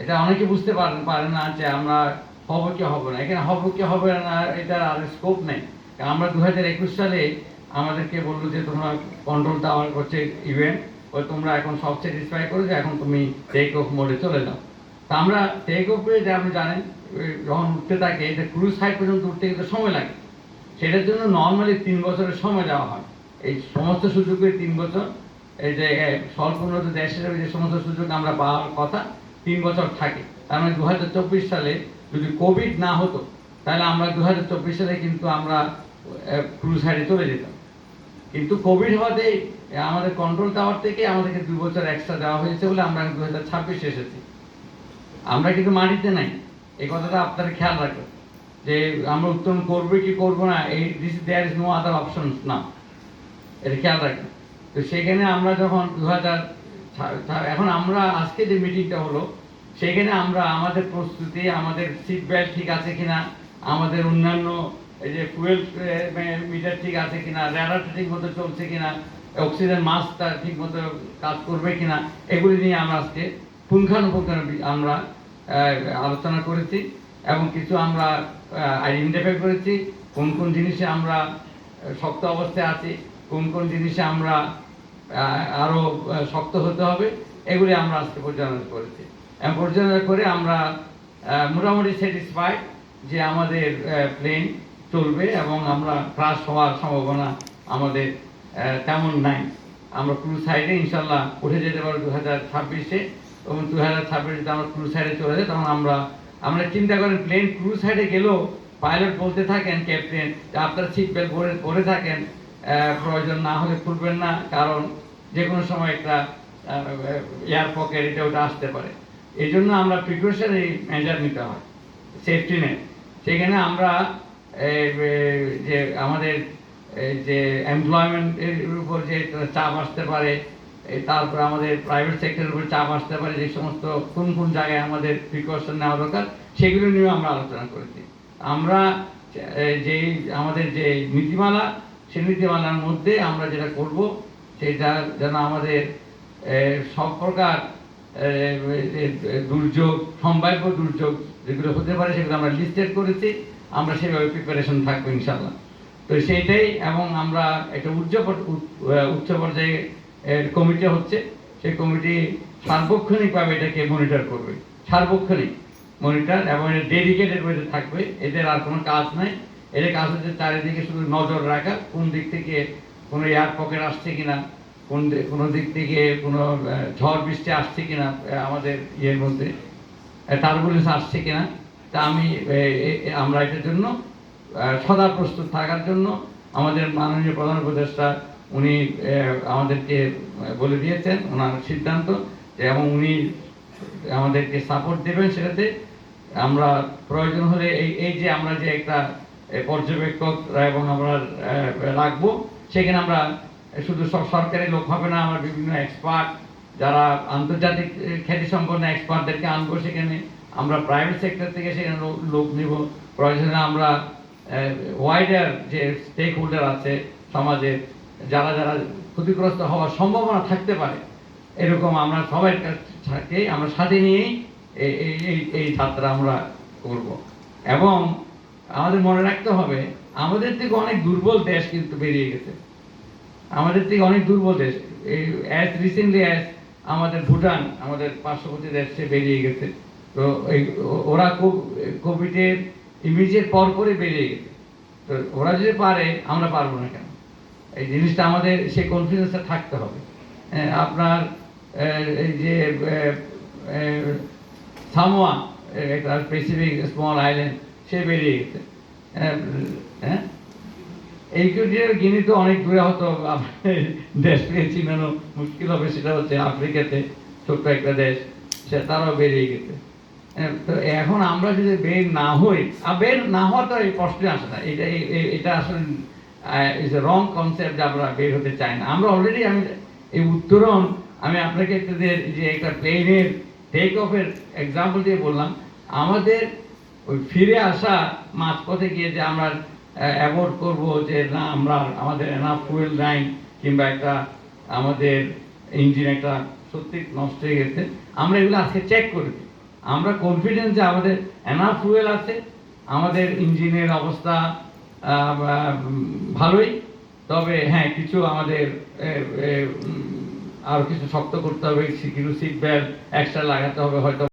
এটা অনেকে বুঝতে পারে না যে আমরা হব কি না। এখানে হব কি হবে না এটার আর স্কোপ নেই। আমরা দু হাজার একুশ সালে আমাদেরকে বলল যে তোমরা কন্ট্রোল টাওয়ার করছে ইভেন্ট ওই তোমরা এখন সব স্যাটিসফাই করে এখন তুমি টেক অফ মোডে চলে যাও। তা আমরা টেক অফে যে আপনি জানেন যখন উঠতে থাকে এটা ক্রুজ সাইড পর্যন্ত উঠতে কিন্তু সময় লাগে। সেটার জন্য নর্মালি তিন বছরের সময় দেওয়া হয়। এই সমস্ত সুযোগের তিন বছর এই যে স্বল্পোন্নত দেশ হিসেবে যে সমস্ত সুযোগ আমরা পাওয়ার কথা তিন বছর থাকে। তার মানে দু হাজার চব্বিশ সালে যদি কোভিড না হতো, তাহলে আমরা দু সালে কিন্তু আমরা ক্রুজ সাইডে চলে যেতাম। কিন্তু কোভিড হওয়াতে আমাদের কন্ট্রোল টাওয়ার থেকে আমাদেরকে দু বছর এক্সট্রা দেওয়া হয়েছে বলে আমরা দু হাজার ছাব্বিশে এসেছি। আমরা কিন্তু মাটিতে নাই। এই কথাটা আপনারা খেয়াল রাখবেন। যে আমরা উত্তোলন করব কি করব না, এই this there is no other option না এটা খেয়াল রাখবেন। তো সেখানে আমরা যখন দু হাজার এখন আমরা আজকে যে মিটিংটা হলো, সেখানে আমরা আমাদের প্রস্তুতি, আমাদের সিট বেল্ট ঠিক আছে কিনা, আমাদের অন্যান্য এই যে ফুয়েল মিটার ঠিক আছে কিনা র্যাডারটা ঠিক মতো চলছে কিনা অক্সিজেন মাস্কটা ঠিক মতো কাজ করবে কিনা, এগুলি নিয়ে আমরা আজকে পুঙ্খানুপুঙ্খানু আমরা আলোচনা করেছি এবং কিছু আমরা আইডেন্টিফাই করেছি, কোন কোন জিনিসে আমরা শক্ত অবস্থায় আছি। কোন কোন জিনিসে আমরা আহ, আরও শক্ত হতে হবে এগুলি আমরা আজকে পর্যালোচনা করেছি। এবং পর্যালোচনা করে আমরা মোটামুটি স্যাটিসফাইড যে আমাদের প্লেন চলবে এবং আমরা ক্রাশ হওয়ার সম্ভাবনা আমাদের তেমন নাই। আমরা ক্রু সাইডে ইনশাল্লাহ উঠে যেতে পারব দু হাজার ছাব্বিশে এবং দু হাজার ছাব্বিশে আমরা ক্রু সাইডে চলে যাই তখন আমরা আমরা চিন্তা করেন প্লেন ক্রুজ সাইডে গেলেও পাইলট বলতে থাকেন ক্যাপ্টেন আপনারা সিট বেল্ট পরে পরে থাকেন প্রয়োজন না হলে খুলবেন না, কারণ যে কোনো সময় একটা এয়ার পকেট এটা ওটা আসতে পারে। এই জন্য আমরা প্রিপারেশন মেজার নিতে হয় সেফটি নেট সেখানে আমরা যে আমাদের যে এমপ্লয়মেন্টের উপর যে চাপ আসতে পারে তারপর আমাদের প্রাইভেট সেক্টরের উপর চাপ আসতে পারে, যে সমস্ত কোন কোন জায়গায় আমাদের প্রিকশন নেওয়া দরকার, সেগুলো নিয়েও আমরা আলোচনা করেছি। আমরা যেই, আমাদের যে নীতিমালা নীতিমালার মধ্যে আমরা যেটা করব, সেটা যেন আমাদের সব প্রকার দুর্যোগ, সম্ভাব্য দুর্যোগ যেগুলো হতে পারে সেগুলো আমরা লিস্টেড করেছি, আমরা সেভাবে প্রিপারেশন থাকব ইনশাল্লাহ তো সেইটাই, এবং আমরা একটা উচ্চ উচ্চ পর্যায়ে কমিটি হচ্ছে, সেই কমিটি সার্বক্ষণিকভাবে এটাকে মনিটর করবে। সার্বক্ষণিক মনিটর এবং এটা ডেডিকেটেড থাকবে, এদের আর কোনো কাজ নাই। এদের কাজ হচ্ছে চারিদিকে শুধু নজর রাখা, কোন দিক থেকে কোনো এয়ার পকেট আসছে কিনা, কোন কোনো দিক থেকে কোনো ঝড় বৃষ্টি আসছে কিনা আমাদের ইয়ের মধ্যে তার টার্বুলেন্স আসছে কিনা, তা আমি আমরা এটার জন্য সদা প্রস্তুত থাকার জন্য আমাদের মাননীয় প্রধান উপদেষ্টা, উনি আমাদেরকে বলে দিয়েছেন, ওনার সিদ্ধান্ত এবং উনি আমাদেরকে সাপোর্ট দেবেন সেটাতে, আমরা প্রয়োজন হলে এই এই যে আমরা যে একটা পর্যবেক্ষক এবং আমরা রাখব। সেখানে আমরা, শুধু সব সরকারি লোক হবে না, আমরা বিভিন্ন এক্সপার্ট যারা আন্তর্জাতিক খ্যাতি সম্পন্ন এক্সপার্টদেরকে আনব সেখানে। আমরা প্রাইভেট সেক্টর থেকে সেখানে লোক নিব। প্রয়োজনে আমরা ওয়াইডার যে স্টেক হোল্ডার আছে সমাজে যারা যারা ক্ষতিগ্রস্ত হওয়ার সম্ভাবনা থাকতে পারে, এরকম আমরা সবাই থাকে আমরা সাথে নিয়েই এই- এই যাত্রা আমরা করব। এবং আমাদের মনে রাখতে হবে আমাদের থেকে অনেক দুর্বল দেশ কিন্তু বেরিয়ে গেছে। আমাদের থেকে অনেক দুর্বল দেশ। এই অ্যাজ রিসেন্টলি অ্যাজ আমাদের ভুটান আমাদের পার্শ্ববর্তী দেশ সে বেরিয়ে গেছে। তো ওরা খুব কোভিডের ইমিডিয়েট পর পরে বেরিয়ে গেছে। তো ওরা যদি পারে আমরা পারব না কেন? এই জিনিসটা আমাদের সেই কনফিডেন্সটা থাকতে হবে। হ্যাঁ, আপনার এই যে সামোয়া একটা স্পেসিফিক স্মল আইল্যান্ড সে বেরিয়ে গেছে। হ্যাঁ, হ্যাঁ? এই গিনি তো অনেক দূরে হতো আমাদের দেশকে চিনানো মুশকিল হবে সেটা হচ্ছে আফ্রিকাতে ছোট্ট একটা দেশ সে তারাও বেরিয়ে গেছে। হ্যাঁ, তো এখন আমরা যদি বের না হই আর বের না হওয়া তো এই প্রশ্নে আসে না। এটা এটা আসলে ইজ রং কনসেপ্ট আমরা বের হতে চাই না। আমরা অলরেডি আমি এই উত্তরণ আমি আপনাকে একটা যে একটা প্লেনের টেক অফের এক্সাম্পল দিয়ে বললাম আমাদের ওই ফিরে আসা মাঝপথে গিয়ে যে আমরা অ্যাভয়েড করব যে না আমরা আমাদের এনাফ ফুয়েল নাই কিংবা একটা আমাদের ইঞ্জিন একটা সত্যি নষ্ট হয়ে গেছে আমরা এগুলো আজকে চেক করেছি আমরা কনফিডেন্স যে আমাদের এনাফ ফুয়েল আছে আমাদের ইঞ্জিনের অবস্থা ভালোই তবে হ্যাঁ কিছু আমাদের এ, এ, আরও কিছু শক্ত করতে হবে কিছু সিট বেল্ট এক্সট্রা লাগাতে হবে হয়তো